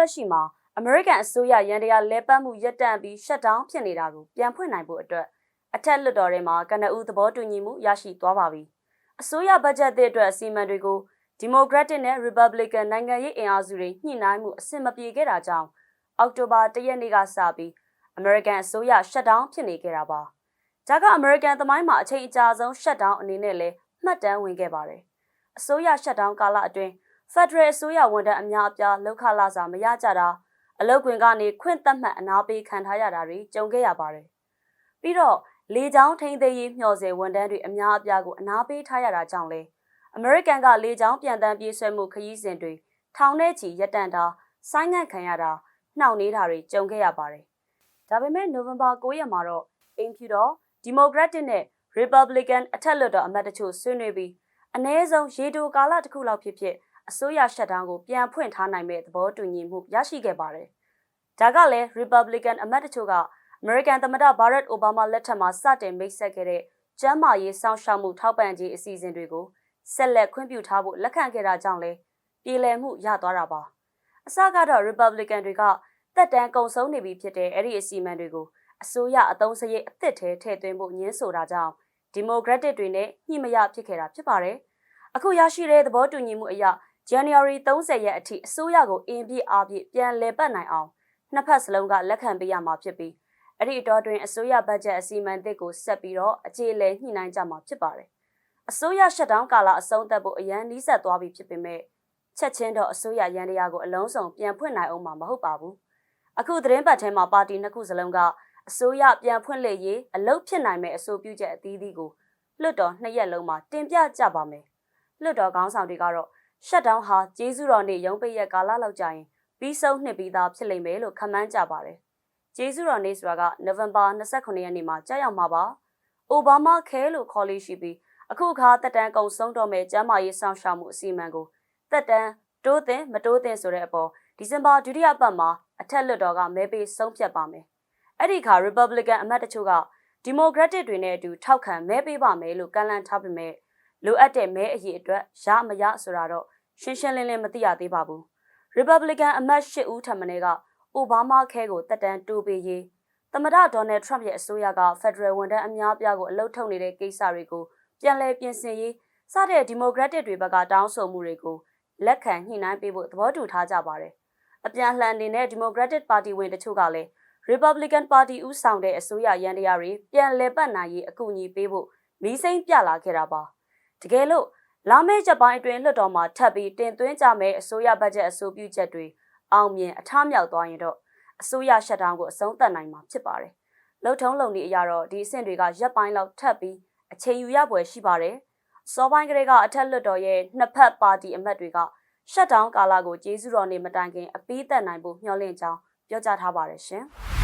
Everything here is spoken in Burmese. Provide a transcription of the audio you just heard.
လက်ရှိမှာအမေရိကန်အစိုးရရန်တရားလဲပတ်မှုရပ်တန့်ပြီးရှက်ဒေါင်းဖြစ်နေတာကိုပြန်ဖွင့်နိုင်ဖို့အတွက်အထက်လွှတ်တော်ထဲမှာကနဦးသဘောတူညီမှုရရှိသွားပါပြီ။အစိုးရဘတ်ဂျက်သစ်အတွက်အစီအမံတွေကိုဒီမိုကရက်တစ်နဲ့ရီပတ်ဘလစ်ကန်နိုင်ငံရေးအင်အားစုတွေညှိနှိုင်းမှုအဆင်မပြေခဲ့တာကြောင့်အောက်တိုဘာ၁ရက်နေ့ကစပြီးအမေရိကန်အစိုးရရှက်ဒေါင်းဖြစ်နေခဲ့တာပါ။ဒါကအမေရိကန်သမိုင်းမှာအချိန်အကြာဆုံးရှက်ဒေါင်းအနေနဲ့လည်းမှတ်တမ်းဝင်ခဲ့ပါတယ်။အစိုးရရှက်ဒေါင်းကာလအတွင်း ဖက်ဒရယ်အစိုးရဝန်ထမ်းအများအပြားလောက်ခလာစာမရကြတာအလုတ်ခွင်ကနေခွင့်သက်မှတ်အနာပေးခံထားရတာတွေကြုံခဲ့ရပါတယ်။ပြီးတော့လေချောင်းထိန်းသိမ်းရေးမျှော်စဲဝန်ထမ်းတွေအများအပြားကိုအနာပေးထားရတာကြောင့်လေအမေရိကန်ကလေချောင်းပြန်တမ်းပြေးဆွဲမှုခရီးစဉ်တွေထောင်ထဲချီရပ်တန့်တာဆိုင်းငံ့ခံရတာနှောင့်နှေးတာတွေကြုံခဲ့ရပါတယ်။ဒါပေမဲ့နိုဝင်ဘာ9ရက်မှာတော့အင်ဖြူတော်ဒီမိုကရက်တစ်နဲ့ Republican အထက်လွှတ်တော်အမတ်တချို့ဆွေးနွေးပြီးအ ਨੇ ဆုံးရေတိုကာလတစ်ခုလောက်ဖြစ်ဖြစ် အစိုးရရှက်ဒေါင်းကိုပြန်ဖွင့်ထားနိုင်မဲ့သဘောတူညီမှုရရှိခဲ့ပါတယ်။ဒါကလည်း Republican အမတ်တချို့က American သမ္မတ Barack Obama လက်ထက်မှာစတင်မိတ်ဆက်ခဲ့တဲ့ကျန်းမာရေးစောင့်ရှောက်မှုထောက်ပံ့ခြင်းအစီအစဉ်တွေကိုဆက်လက်ခွင့်ပြုထားဖို့လက်ခံခဲ့တာကြောင့်လည်းပြည်လည်မှုရသွားတာပါ။အစကတော့ Republican တွေကတက်တန်းကုံဆုံးနေပြီဖြစ်တဲ့အဲ့ဒီအစီအမံတွေကိုအစိုးရအသုံးစရိတ်အသစ်ထဲထည့်သွင်းဖို့ညှင်းဆိုတာကြောင့် Democratic တွေနဲ့ညှိမရဖြစ်ခဲ့တာဖြစ်ပါတယ်။အခုရရှိတဲ့သဘောတူညီမှုအရ January 30ရက်အထိအစိုးရကိုအင်ပြည့်အားပြည့်ပြန်လည်ပတ်နိုင်အောင်နှစ်ဖက်စလုံးကလက်ခံပေးရမှာဖြစ်ပြီးအဲ့ဒီအတော်တွင်အစိုးရဘတ်ဂျက်အစီအမံသစ်ကိုဆက်ပြီးတော့အခြေအလည်ညှိနှိုင်းကြမှာဖြစ်ပါတယ်။အစိုးရရှက်ဒေါင်းကာလအဆုံးသတ်ဖို့အရန်နီးစပ်သွားပြီဖြစ်ပေမဲ့ချက်ချင်းတော့အစိုးရရန်တရားကိုအလုံးစုံပြန်ဖွင့်နိုင်အောင်မှာမဟုတ်ပါဘူး။အခုသတင်းပတ်ထဲမှာပါတီနှစ်ခုစလုံးကအစိုးရပြန်ဖွင့်လေရေးအလုတ်ဖြစ်နိုင်မဲ့အဆိုပြုချက်အသီးသီးကိုလွှတ်တော်နှစ်ရက်လုံးမှာတင်ပြကြပါမယ်။လွှတ်တော်ခေါင်းဆောင်တွေကတော့ ရှက်ဒေါင်းဟာကျေးဇူးတော်နေ့ရုံးပိတ်ရက်ကာလလောက်ကြာရင်ပြီးဆုံးနှစ်ပြီးသားဖြစ်လိမ့်မယ်လို့ခန့်မှန်းကြပါတယ်။ကျေးဇူးတော်နေ့ဆိုတာကနိုဝင်ဘာ29ရက်နေ့မှာကြာရောက်မှာပါ။အိုဘားမားခဲလို့ခေါ်လေးရှိပြီးအခုအခါတက်တန်းကုံဆုံးတော့မဲ့ကျန်းမာရေးဆောင်ရှောက်မှုအစီအမံကိုတက်တန်းတိုးတင်မတိုးတင်ဆိုတဲ့အပေါ်ဒီဇင်ဘာဒုတိယပတ်မှာအထက်လွှတ်တော်ကမဲပေးဆုံးဖြတ်ပါမယ်။အဲ့ဒီခါ Republican အမတ်တချို့က Democratic တွေနဲ့အတူထောက်ခံမဲပေးပါမယ်လို့ကန့်လန့်ထားပေမဲ့လိုအပ်တဲ့မဲအရေးအတွက်ရမရဆိုတာတော့ ရှင်းရှင်းလင်းလင်းမသိရသေးပါဘူး။ Republican အမတ်၈ဦးထပ်မံကအိုဘားမားခဲကိုတက်တန်းတိုးပေးရေးသမ္မတဒေါ်နယ်ထရမ့်ရဲ့အစိုးရက Federal ဝန်ထမ်းအများပြားကိုအလုတ်ထုတ်နေတဲ့ကိစ္စတွေကိုပြန်လည်ပြင်ဆင်ရေးစတဲ့ Democratic တွေဘက်ကတောင်းဆိုမှုတွေကိုလက်ခံညှိနှိုင်းပေးဖို့သဘောတူထားကြပါတယ်။အပြန်လှန်အနေနဲ့ Democratic Party ဝင်တချို့ကလည်း Republican Party ဦးဆောင်တဲ့အစိုးရရန်တရားတွေပြန်လည်ပတ်နိုင်ရေးအကူအညီပေးဖို့မီးစိမ့်ပြလာခဲ့တာပါ။တကယ်လို့ လာမယ့်ချက်ပိုင်းအတွင်းလွှတ်တော်မှာထပ်ပြီးတင်သွင်းကြမယ့်အစိုးရဘတ်ဂျက်အဆိုပြုချက်တွေအောင်မြင်အထမြောက်သွားရင်တော့အစိုးရရှက်ဒေါင်းကိုအဆုံးသတ်နိုင်မှာဖြစ်ပါတယ်။လှုပ်ထုံးလုံနေအရာတော့ဒီအဆင့်တွေကရက်ပိုင်းလောက်ထပ်ပြီးအချိန်ယူရပွဲရှိပါတယ်။စောပိုင်းကလေးကအထက်လွှတ်တော်ရဲ့နှစ်ဖက်ပါတီအမတ်တွေကရှက်ဒေါင်းကာလကိုကျေးဇူးတော်နေမတိုင်ခင်အပြီးသက်နိုင်ဖို့မျှော်လင့်ကြောင်းပြောကြားထားပါတယ်ရှင်။